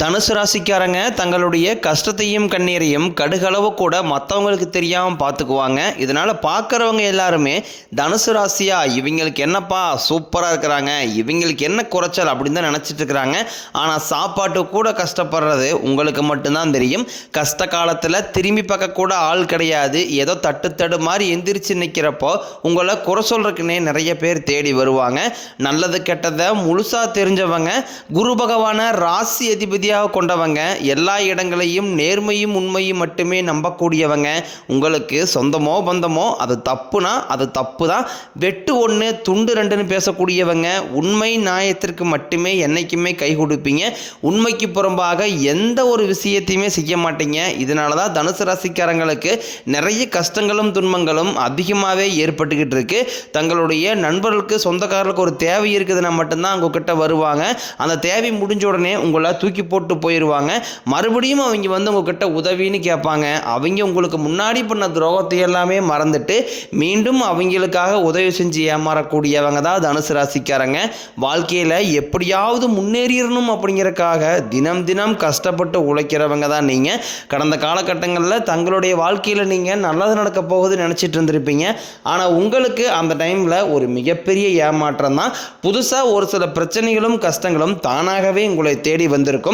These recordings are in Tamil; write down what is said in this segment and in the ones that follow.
தனுசு ராசிக்காரங்க தங்களுடைய கஷ்டத்தையும் கண்ணீரையும் கடுகளவு கூட மற்றவங்களுக்கு தெரியாமல் பார்த்துக்குவாங்க இதனால் பார்க்குறவங்க எல்லாருமே தனுசு ராசியா இவங்களுக்கு என்னப்பா சூப்பராக இருக்கிறாங்க இவங்களுக்கு என்ன குறைச்சல் அப்படின்னு தான் நினச்சிட்டு இருக்கிறாங்க. ஆனால் சாப்பாட்டு கூட கஷ்டப்படுறது உங்களுக்கு மட்டும்தான் தெரியும். கஷ்ட காலத்தில் திரும்பி பார்க்க கூட ஆள் கிடையாது. ஏதோ தட்டு தடு மாதிரி எந்திரிச்சு நிற்கிறப்போ உங்களை குறை சொல்கிறதுக்குன்னே நிறைய பேர் தேடி வருவாங்க. நல்லது கெட்டதை முழுசாக தெரிஞ்சவங்க. குரு பகவான ராசி அதிபதியாக கொண்டவங்க எல்லா இடங்களையும் நேர்மையும் உண்மையும் மட்டுமே நம்பக்கூடியவங்க. உங்களுக்கு சொந்தமோ பந்தமோ அது தப்புனா அது தப்பு தான் வெட்டு ஒன்று துண்டு ரெண்டுன்னு பேசக்கூடியவங்க உண்மை நியாயத்திற்கு மட்டுமே என்னைக்குமே கை கொடுப்பீங்க. உண்மைக்கு புறம்பாக எந்த ஒரு விஷயத்தையுமே செய்ய மாட்டீங்க. இதனால தான் தனுசு ராசிக்காரங்களுக்கு நிறைய கஷ்டங்களும் துன்பங்களும் அதிகமாகவே ஏற்பட்டுக்கிட்டு இருக்கு. தங்களுடைய நண்பர்களுக்கு சொந்தக்காரர்களுக்கு ஒரு தேவை இருக்குதுன்னா மட்டும்தான் உங்ககிட்ட வருவாங்க. அந்த தேவை முடிஞ்ச உடனே உங்களை தூக்கி போட்டு போயிடுவாங்க மறுபடியும் அவங்க வந்து உங்ககிட்ட உதவின்னு கேட்பாங்க. அவங்க உங்களுக்கு முன்னாடி பண்ண துரோகத்தை எல்லாமே மறந்துட்டு மீண்டும் அவங்களுக்காக உதவி செஞ்சு ஏமாறக்கூடியவங்க தான் தனுசு ராசிக்காரங்க. வாழ்க்கையில் எப்படியாவது முன்னேறிடணும் அப்படிங்கிறக்காக தினம் தினம் கஷ்டப்பட்டு உழைக்கிறவங்க தான் நீங்கள் கடந்த காலகட்டங்களில் தங்களுடைய வாழ்க்கையில் நீங்கள் நல்லது நடக்க போகுது நினச்சிட்டு இருந்திருப்பீங்க. ஆனால் உங்களுக்கு அந்த டைமில் ஒரு மிகப்பெரிய ஏமாற்றம் தான். புதுசாக ஒரு சில பிரச்சனைகளும் கஷ்டங்களும் தானாகவே உங்களை தேடி வந்திருக்கும்.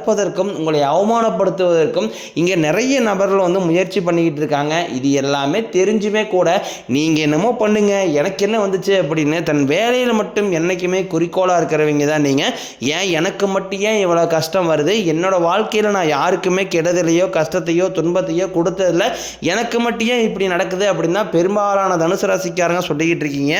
தடுப்பதற்கும் உங்களை அவமானப்படுத்துவதற்கும் இங்கே நிறைய நபர்கள் வந்து முயற்சி பண்ணிக்கிட்டு இருக்காங்க. இது எல்லாமே தெரிஞ்சுமே கூட நீங்கள் என்னமோ பண்ணுங்க எனக்கு என்ன வந்துச்சு அப்படின்னு தன் வேலையில் மட்டும் என்றைக்குமே குறிக்கோளாக இருக்கிறவங்க தான் நீங்கள் ஏன் எனக்கு மட்டும் ஏன் இவ்வளோ கஷ்டம் வருது? என்னோடய வாழ்க்கையில் நான் யாருக்குமே கெடுதலையோ கஷ்டத்தையோ துன்பத்தையோ கொடுத்ததில்ல. எனக்கு மட்டும் ஏன் இப்படி நடக்குது அப்படின்னு தான் பெரும்பாலான தனுசு ராசிக்காரங்க சொல்லிக்கிட்டு இருக்கீங்க.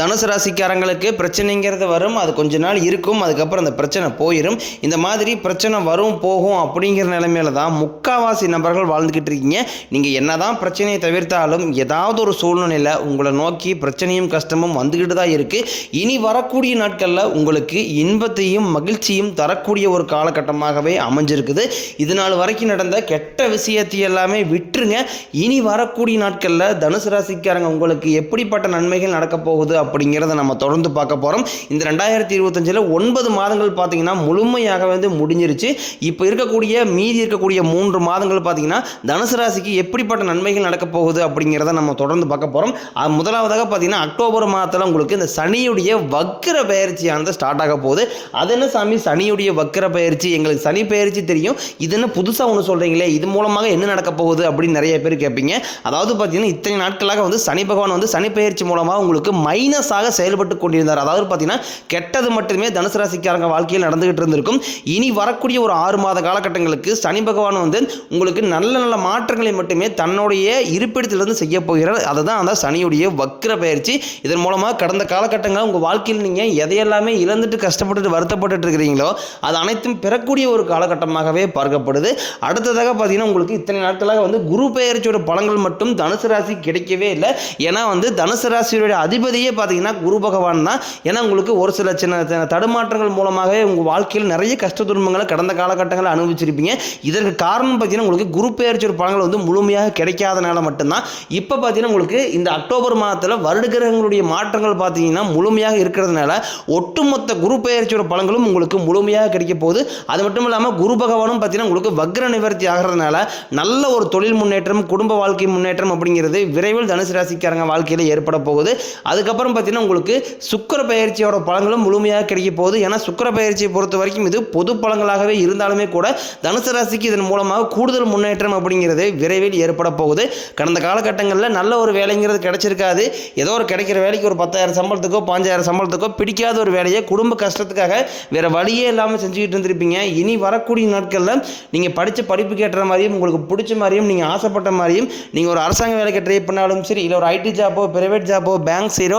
தனுசு ராசிக்காரங்களுக்கு பிரச்சனைங்கிறது வரும் அது கொஞ்ச நாள் இருக்கும் அதுக்கப்புறம் அந்த பிரச்சனை போயிடும் இந்த மாதிரி பிரச்சனை வரும் போகும் அப்படிங்கிற நிலைமையில தான் முக்காவாசி நபர்கள் வாழ்ந்துக்கிட்டு இருக்கீங்க. நீங்கள் என்னதான் பிரச்சனையை தவிர்த்தாலும் ஏதாவது ஒரு சூழ்நிலையில் உங்களை நோக்கி பிரச்சனையும் கஷ்டமும் வந்துக்கிட்டு தான் இருக்குது இனி வரக்கூடிய நாட்களில் உங்களுக்கு இன்பத்தையும் மகிழ்ச்சியும் தரக்கூடிய ஒரு காலகட்டமாகவே அமைஞ்சிருக்குது. இது நாள் வரைக்கும் நடந்த கெட்ட விஷயத்தை எல்லாமே விட்டுருங்க. இனி வரக்கூடிய நாட்களில் தனுசு ராசிக்காரங்க உங்களுக்கு எப்படிப்பட்ட நன்மைகள் நடக்க போகுது அப்படிங்கிறத நம்ம தொடர்ந்து பார்க்க போகிறோம் இந்த ரெண்டாயிரத்தி இருபத்தஞ்சில் ஒன்பது மாதங்கள் பார்த்தீங்கன்னா முழுமையாக வந்து முடிஞ்சிருச்சு. இப்போ இருக்கக்கூடிய மீதி இருக்கக்கூடிய மூன்று மாதங்கள் பார்த்தீங்கன்னா தனுசு ராசிக்கு எப்படிப்பட்ட நன்மைகள் நடக்கப் போகுது அப்படிங்கிறத நம்ம தொடர்ந்து பார்க்க போகிறோம் முதலாவதாக பார்த்தீங்கன்னா அக்டோபர் மாதத்தில் உங்களுக்கு இந்த சனியுடைய வக்கர பயிற்சியானது ஸ்டார்ட் ஆக போகுது. அது என்ன சாமி? சனியுடைய வக்கர பயிற்சி. எங்களுக்கு சனி பயிற்சி தெரியும். இது என்ன புதுசாக ஒன்று சொல்கிறீங்களே இது மூலமாக என்ன நடக்க போகுது அப்படின்னு நிறைய பேர் கேட்பீங்க. அதாவது பார்த்தீங்கன்னா இத்தனை நாட்களாக வந்து சனி பகவான் வந்து சனி பயிற்சி மூலமாக உங்களுக்கு மைனஸாக செயல்பட்டு கொண்டிருந்தார். அதாவது பார்த்தீங்கன்னா கெட்டது மட்டுமே தனுசு ராசிக்காரங்க வாழ்க்கையில் நடந்துகிட்டு இருந்திருக்கும். இனி வரக்கூடிய ஒரு ஆறு மாத காலகட்டங்களுக்கு சனி பகவான் வந்து உங்களுக்கு நல்ல நல்ல மாற்றங்களை மட்டுமே தன்னுடைய இருப்பிடத்திலிருந்து செய்ய போகிறார். அதுதான் அந்த சனியுடைய வக்ர பயிற்சி. இதன் மூலமாக கடந்த காலகட்டங்களில் உங்கள் வாழ்க்கையில் நீங்கள் எதையெல்லாமே இழந்துட்டு கஷ்டப்பட்டுட்டு வருத்தப்பட்டுட்டு இருக்கிறீங்களோ அது அனைத்தும் பெறக்கூடிய ஒரு காலகட்டமாகவே பார்க்கப்படுது. அடுத்ததாக பார்த்தீங்கன்னா உங்களுக்கு இத்தனை நாட்களாக வந்து குரு பெயர்ச்சியோட பலங்கள் மட்டும் தனுசு ராசி கிடைக்கவே இல்லை. ஏன்னா வந்து தனுசு ராசியோட அதிபதியே பார்த்தீங்கன்னா குரு பகவான் தான். ஏன்னா உங்களுக்கு ஒரு சில சின்ன தடுமாற்றங்கள் மூலமாகவே உங்கள் வாழ்க்கையில் நிறைய கஷ்ட துன்பங்களை கடந்த காலகட்டங்களில் அனுபவிச்சிருப்பீங்க. இதற்கு காரணம் பார்த்தீங்கன்னா உங்களுக்கு குரு பெயர்ச்சியோட பலன்கள் வந்து முழுமையாக கிடைக்காதனால மட்டும்தான். இப்போ பார்த்தீங்கன்னா உங்களுக்கு இந்த அக்டோபர் மாதத்தில் வருடகிரகங்களுடைய மாற்றங்கள் பார்த்தீங்கன்னா முழுமையாக இருக்கிறதுனால ஒட்டுமொத்த குரு பெயர்ச்சியோட பலன்களும் உங்களுக்கு முழுமையாக கிடைக்க போகுது. அது மட்டும் இல்லாமல் குரு பகவானும் பார்த்தீங்கன்னா உங்களுக்கு வக்ர நிவர்த்தி ஆகிறதுனால நல்ல ஒரு தொழில் முன்னேற்றம் குடும்ப வாழ்க்கை முன்னேற்றம் அப்படிங்கிறது விரைவில் தனுசு ராசிக்காரங்க வாழ்க்கையில் ஏற்பட போகுது. அதுக்கப்புறம் பார்த்தீங்கன்னா உங்களுக்கு சுக்கர பயிற்சியோட பழங்களும் முழுமையாக கிடைக்க போகுது. ஏன்னா சுக்கர பயிற்சியை பொறுத்த வரைக்கும் இது பொது பழங்களாகவே இருந்தாலுமே கூட தனுசு ராசிக்கு இதன் மூலமாக கூடுதல் முன்னேற்றம் அப்படிங்கிறது விரைவில் ஏற்பட போகுது. கடந்த காலகட்டங்களில் நல்ல ஒரு வேலைங்கிறது கிடைச்சிருக்காது. ஏதோ ஒரு கிடைக்கிற வேலைக்கு ஒரு பத்தாயிரம் சம்பளத்துக்கோ பாஞ்சாயிரம் சம்பளத்துக்கோ பிடிக்காத ஒரு வேலையை குடும்ப கஷ்டத்துக்காக வேற வழியே இல்லாமல் செஞ்சுக்கிட்டு இருந்திருப்பீங்க. இனி வரக்கூடிய நாட்களில் நீங்கள் படித்த படிப்பு கேட்டுற மாதிரியும் உங்களுக்கு பிடிச்ச மாதிரியும் நீங்கள் ஆசைப்பட்ட மாதிரியும் நீங்கள் ஒரு அரசாங்க வேலைக்கு ட்ரை பண்ணாலும் சரி இல்லை ஒரு ஐடி ஜாப்போ பிரைவேட் ஜாப்போ பேங்க் சைடோ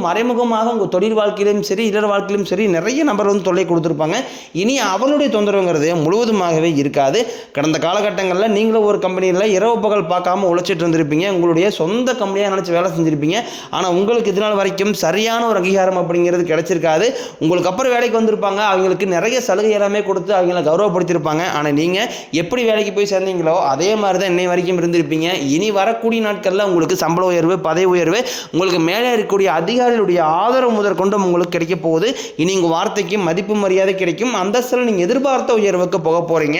மறைமுகமாக உங்கள் தொழில் வாழ்க்கையிலும் சரி இல்லற வாழ்க்கையிலும் சரி நிறைய நபர் வந்து தொல்லை கொடுத்துருப்பாங்க. இனி அவளுடைய தொந்தரவுங்கிறது முழுவதுமாகவே இருக்காது. கடந்த காலகட்டங்களில் நீங்களும் ஒரு கம்பெனியில் இரவு பகல் பார்க்காம உழைச்சிட்டு இருந்திருப்பீங்க. உங்களுடைய சொந்த கம்பெனியாக நினச்சி வேலை செஞ்சுருப்பீங்க. ஆனால் உங்களுக்கு இதனால் வரைக்கும் சரியான ஒரு அங்கீகாரம் அப்படிங்கிறது கிடைச்சிருக்காது. உங்களுக்கு அப்புறம் வேலைக்கு வந்திருப்பாங்க. அவங்களுக்கு நிறைய சலுகை எல்லாமே கொடுத்து அவங்கள கௌரவப்படுத்தியிருப்பாங்க ஆனால் நீங்கள் எப்படி வேலைக்கு போய் சேர்ந்தீங்களோ அதே மாதிரி தான் இன்னை வரைக்கும் இருந்திருப்பீங்க. இனி வரக்கூடிய நாட்களில் உங்களுக்கு சம்பள உயர்வு பதவி உயர்வு உங்களுக்கு மேலே இருக்கக்கூடிய அதிகாரிகளுடைய ஆதரவு முதற்கொண்டு உங்களுக்கு கிடைக்க போகுது. இனி உங்கள் வார்த்தைக்கு மதிப்பு மரியாதை கிடைக்கும். அந்தஸ்தில் நீங்கள் எதிர்பார்த்த உயர்வுக்கு போக போகிறீங்க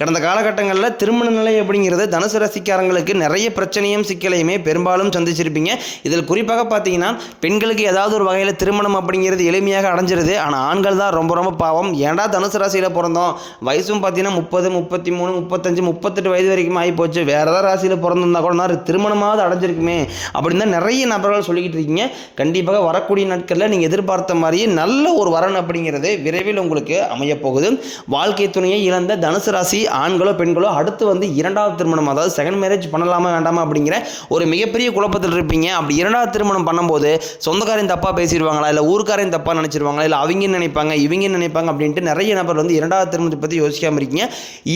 கடந்த காலகட்டங்களில் திருமண நிலை அப்படிங்கிறது தனுசு ராசிக்காரங்களுக்கு நிறைய பிரச்சனையும் சிக்கலையுமே பெரும்பாலும் சந்திச்சிருப்பீங்க. இதில் குறிப்பாக பார்த்தீங்கன்னா பெண்களுக்கு ஏதாவது ஒரு வகையில் திருமணம் அப்படிங்கிறது எளிமையாக அடைஞ்சிருது. ஆனால் ஆண்கள் தான் ரொம்ப ரொம்ப பாவம். ஏன்டா தனுசு ராசியில் பிறந்தோம்? வயசும் பார்த்தீங்கன்னா முப்பது முப்பத்தி மூணு முப்பத்தஞ்சு முப்பத்தெட்டு வயது வரைக்கும் ஆகி போச்சு. வேறு ஏதாவது ராசியில் பிறந்திருந்தா கூட நான் திருமணமாவது அடைஞ்சிருக்குமே அப்படின்னு தான் நிறைய நபர்கள் சொல்லிக்கிட்டு இருக்கீங்க. கண்டிப்பாக வரக்கூடிய நாட்களில் நீங்கள் எதிர்பார்த்த மாதிரியே நல்ல ஒரு வரன் அப்படிங்கிறது விரைவில் உங்களுக்கு அமையப் போகுது வாழ்க்கை துணையை இழந்த தனுசு ராசி ஆண்களோ பெண்களோ அடுத்து வந்து இரண்டாவது திருமணம் அதாவது செகண்ட் மேரேஜ் பண்ணலாமா வேண்டாமா அப்படிங்கிற ஒரு மிகப்பெரிய குழப்பத்தில் இருப்பீங்க. அப்படி இரண்டாவது திருமணம் பண்ணும்போது சொந்தக்காரையும் தப்பாக பேசிடுவாங்களா? இல்லை ஊருக்காரையும் தப்பாக நினச்சிருவாங்களா? இல்லை அவங்க நினைப்பாங்க? இவங்க நினைப்பாங்க? அப்படின்ட்டு நிறைய நபர் வந்து இரண்டாவது திருமணத்தை பற்றி யோசிக்காமல் இருக்கீங்க.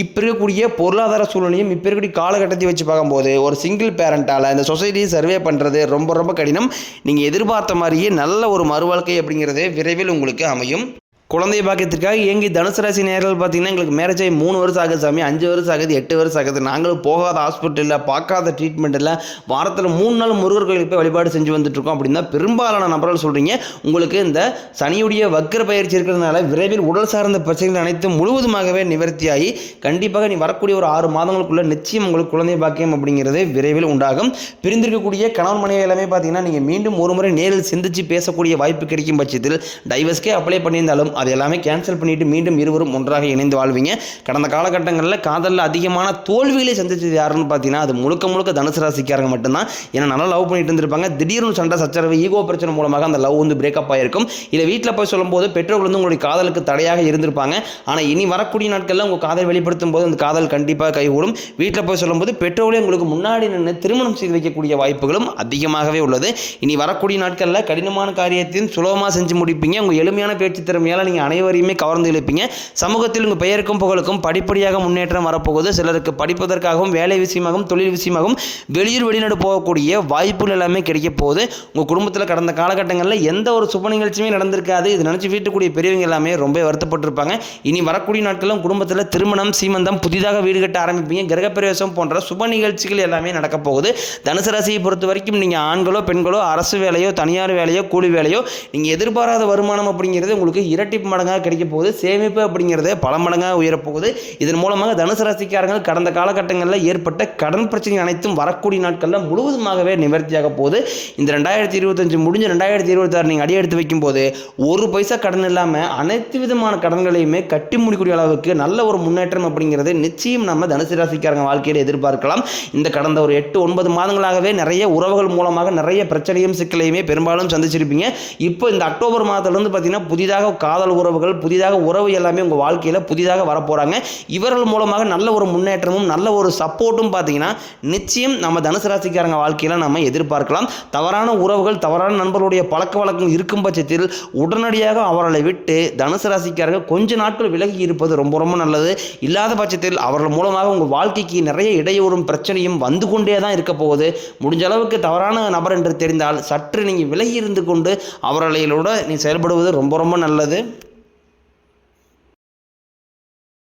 இப்போ இருக்கக்கூடிய பொருளாதார சூழ்நிலையும் இப்போ இருக்கக்கூடிய காலகட்டத்தை வச்சு பார்க்கும்போது ஒரு சிங்கிள் பேரண்டால் இந்த சொசைட்டியை சர்வே பண்ணுறது ரொம்ப ரொம்ப கடினம். நீங்கள் எதிர்பார்த்த மாதிரியே நல்ல ஒரு மறுவாழ்க்கை அப்படிங்கிறது விரைவில் உங்களுக்கு அமையும். குழந்தை பாக்கியத்திற்காக இயங்கி தனுசு ராசி நேர்கள் பார்த்தீங்கன்னா எங்களுக்கு மேரேஜ் ஆகி மூணு வருஷம் ஆகுது சாமி அஞ்சு வருஷம் ஆகுது எட்டு வருஷம் ஆகுது. நாங்களும் போகாத ஹாஸ்பிட்டலில் பார்க்காத ட்ரீட்மெண்ட் இல்லை. வாரத்தில் மூணு நாள் முருகர் கோயிலுக்கு போய் வழிபாடு செஞ்சு வந்துட்டுருக்கோம் அப்படின்னா பெரும்பாலான நபர்கள் சொல்கிறீங்க உங்களுக்கு இந்த சனியுடைய வக்கர பயிற்சி இருக்கிறதுனால விரைவில் உடல் சார்ந்த பிரச்சனைகள் அனைத்தும் முழுவதுமாகவே நிவர்த்தியாகி கண்டிப்பாக நீ வரக்கூடிய ஒரு ஆறு மாதங்களுக்குள்ள நிச்சயம் உங்களுக்கு குழந்தை பாக்கியம் அப்படிங்கிறது விரைவில் உண்டாகும். பிரிந்திருக்கக்கூடிய கணவன் மனைவி எல்லாமே பார்த்தீங்கன்னா நீங்கள் மீண்டும் ஒரு முறை நேரில் சிந்திச்சு பேசக்கூடிய வாய்ப்பு கிடைக்கும் பட்சத்தில் டைவர்ஸ்க்கே அப்ளை பண்ணியிருந்தாலும் அது எல்லாமே கேன்சல் பண்ணிவிட்டு மீண்டும் இருவரும் ஒன்றாக இணைந்து வாழ்வீங்க. கடந்த காலகட்டங்களில் காதலில் அதிகமான தோல்விகளை சந்திச்சது யாருன்னு பார்த்தீங்கன்னா அது முழுக்க முழுக்க தனுசு ராசிக்காரங்க மட்டும்தான். ஏன்னா நல்லா லவ் பண்ணிட்டு இருந்திருப்பாங்க. திடீர்னு சண்டை சச்சரவு ஈகோ பிரச்சனை மூலமாக அந்த லவ் வந்து பிரேக்கப் ஆயிருக்கும். இதை வீட்டில் போய் சொல்லும்போது பெற்றோர்கள் வந்து உங்களுடைய காதலுக்கு தடையாக இருந்திருப்பாங்க. ஆனால் இனி வரக்கூடிய நாட்களில் உங்கள் காதல் வெளிப்படுத்தும் போது அந்த காதல் கண்டிப்பாக கைகூடும். வீட்டில் போய் சொல்லும்போது பெற்றோர்களே உங்களுக்கு முன்னாடி நின்று திருமணம் செய்து வைக்கக்கூடிய வாய்ப்புகளும் அதிகமாகவே உள்ளது. இனி வரக்கூடிய நாட்களில் கடினமான காரியத்தையும் சுலபமாக செஞ்சு முடிப்பீங்க. உங்கள் எளிமையான பேச்சு திறமையால் நீங்கள் அனைவரையுமே கவர்ந்து இழுப்பீங்க. சமூகத்தில் உங்கள் பெயருக்கும் புகழுக்கும் படிப்படியாக முன்னேற்றம் வரப்போகுது. சிலருக்கு படிப்பதற்காகவும் வேலை விஷயமாகவும் தொழில் விஷயமாகவும் வெளியூர் வெளிநாடு போகக்கூடிய வாய்ப்புகள் எல்லாமே கிடைக்க போகுது. உங்கள் குடும்பத்தில் கடந்த காலகட்டங்களில் எந்த ஒரு சுப நிகழ்ச்சியுமே நடந்திருக்காது. இது நினச்சி வீட்டுக்கூடிய பெரியவங்க எல்லாமே ரொம்ப வருத்தப்பட்டிருப்பாங்க. இனி வரக்கூடிய நாட்களும் குடும்பத்தில் திருமணம் சீமந்தம் புதிதாக வீடு கட்ட ஆரம்பிப்பீங்க. கிரகப்பிரவேசம் போன்ற சுப நிகழ்ச்சிகள் எல்லாமே நடக்க போகுது. தனுசு ராசியை பொறுத்த வரைக்கும் நீங்கள் ஆண்களோ பெண்களோ அரசு வேலையோ தனியார் வேலையோ கூலி வேலையோ நீங்கள் எதிர்பாராத வருமானம் அப்படிங்கிறது உங்களுக்கு இரட்டிப்பு மடங்காக கிடைக்க போகுது. சேமிப்பு அப்படிங்கிறது பல மடங்காக உயரப்போகுது. இதன் மூலமாக தனுசு ராசிக்காரர்கள் கடந்த காலகட்டங்களில் ஏற்பட்ட கடன் பிரச்சனை அனைத்தும் வரக்கூடிய நாட்களில் முழுவதுமாகவே நிவர்த்தியாக போகுது. இந்த ரெண்டாயிரத்தி இருபத்தஞ்சு முடிஞ்ச ரெண்டாயிரத்தி இருபத்தாறு நீங்கள் அடி எடுத்து வைக்கும்போது ஒரு பைசா கடன் இல்லாமல் அனைத்து விதமான கடன்களையுமே கட்டி முடிக்கூடிய அளவுக்கு நல்ல ஒரு முன்னேற்றம் அப்படிங்கிறது நிச்சயம் நம்ம தனுசு ராசிக்காரங்க வாழ்க்கையில் எதிர்பார்க்கலாம். இந்த கடந்த ஒரு எட்டு ஒன்பது மாதங்களாகவே நிறைய உறவுகள் மூலமாக நிறைய பிரச்சனையும் சிக்கலையுமே பெரும்பாலும் சந்திச்சிருப்பீங்க. இப்போ இந்த அக்டோபர் மாதத்துலேருந்து பார்த்தீங்கன்னா புதிதாக காதல் வாழ் உறவுகள் புதிதாக உறவு எல்லாமே உங்கள் வாழ்க்கையில் புதிதாக வரப்போகிறாங்க இவர்கள் மூலமாக நல்ல ஒரு முன்னேற்றமும் நல்ல ஒரு சப்போர்ட்டும் பார்த்தீங்கன்னா நிச்சயம் நம்ம தனுசு ராசிக்காரங்க வாழ்க்கையில் நம்ம எதிர்பார்க்கலாம். தவறான உறவுகள் தவறான நண்பர்களுடைய பழக்க வழக்கம் இருக்கும் பட்சத்தில் உடனடியாக அவர்களை விட்டு தனுசு ராசிக்காரங்க கொஞ்ச நாட்கள் விலகி இருப்பது ரொம்ப ரொம்ப நல்லது. இல்லாத பட்சத்தில் அவர்கள் மூலமாக உங்கள் வாழ்க்கைக்கு நிறைய இடையூறும் பிரச்சனையும் வந்து கொண்டே தான் இருக்க போகுது. முடிஞ்ச அளவுக்கு தவறான நபர் என்று தெரிந்தால் சற்று நீங்கள் விலகி இருந்து கொண்டு அவர்களோட நீ செயல்படுவது ரொம்ப ரொம்ப நல்லது.